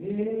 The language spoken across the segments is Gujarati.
Yeah.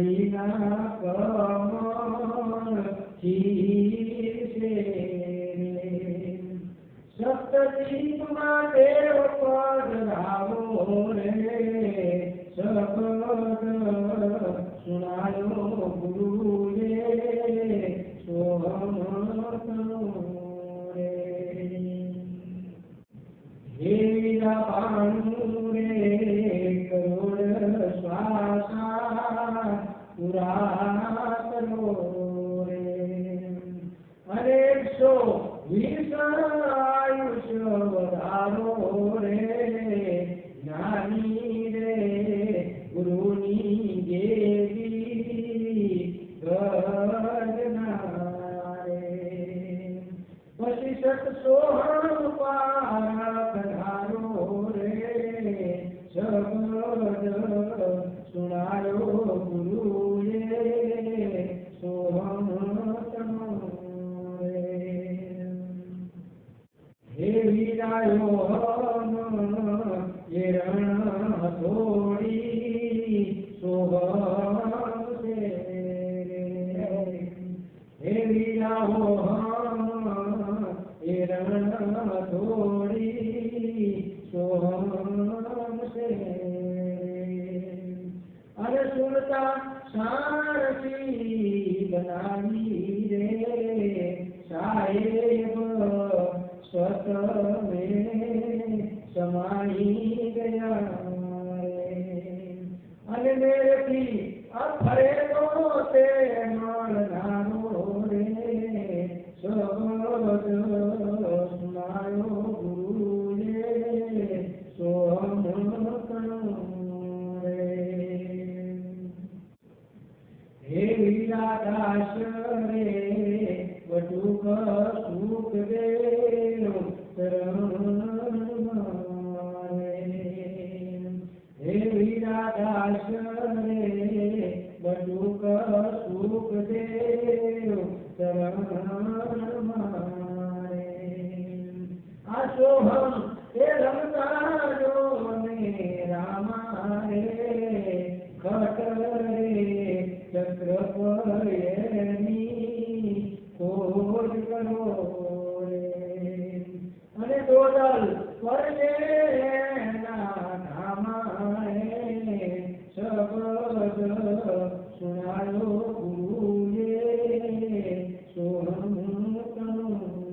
करिया कमल सप्त दीप देव पद रावो रे પુરાતનો રે અરે વીસ આયુષ્ય વધારો રે જ્ઞાની રે ગુરુની દેવી ગર્જના રે પછી સતસોહમ પાધારો હે વીરાયો એ રણ થોડી શોભશે રે. હે વીરાઓ એ રણ થોડી શોભશે અરે સુરતા સારસી બનાવી રે, સાહેબ સ્વતમે સમાઈ ગયા રે. અને મેરેથી અફરે તો તે મળનારો રે. શબ્દ સુનાયો ગુરુએ સોમતનો રે હે વિરાદાસ રે વટુક સુખ દેવ વિરાદાસ રે વટુક સુખ દેવ આ સોહમ એ રમતા જો ને રામા રે ખટ રે ચક્ર પર એની કરો مُّؤْمِنُونَ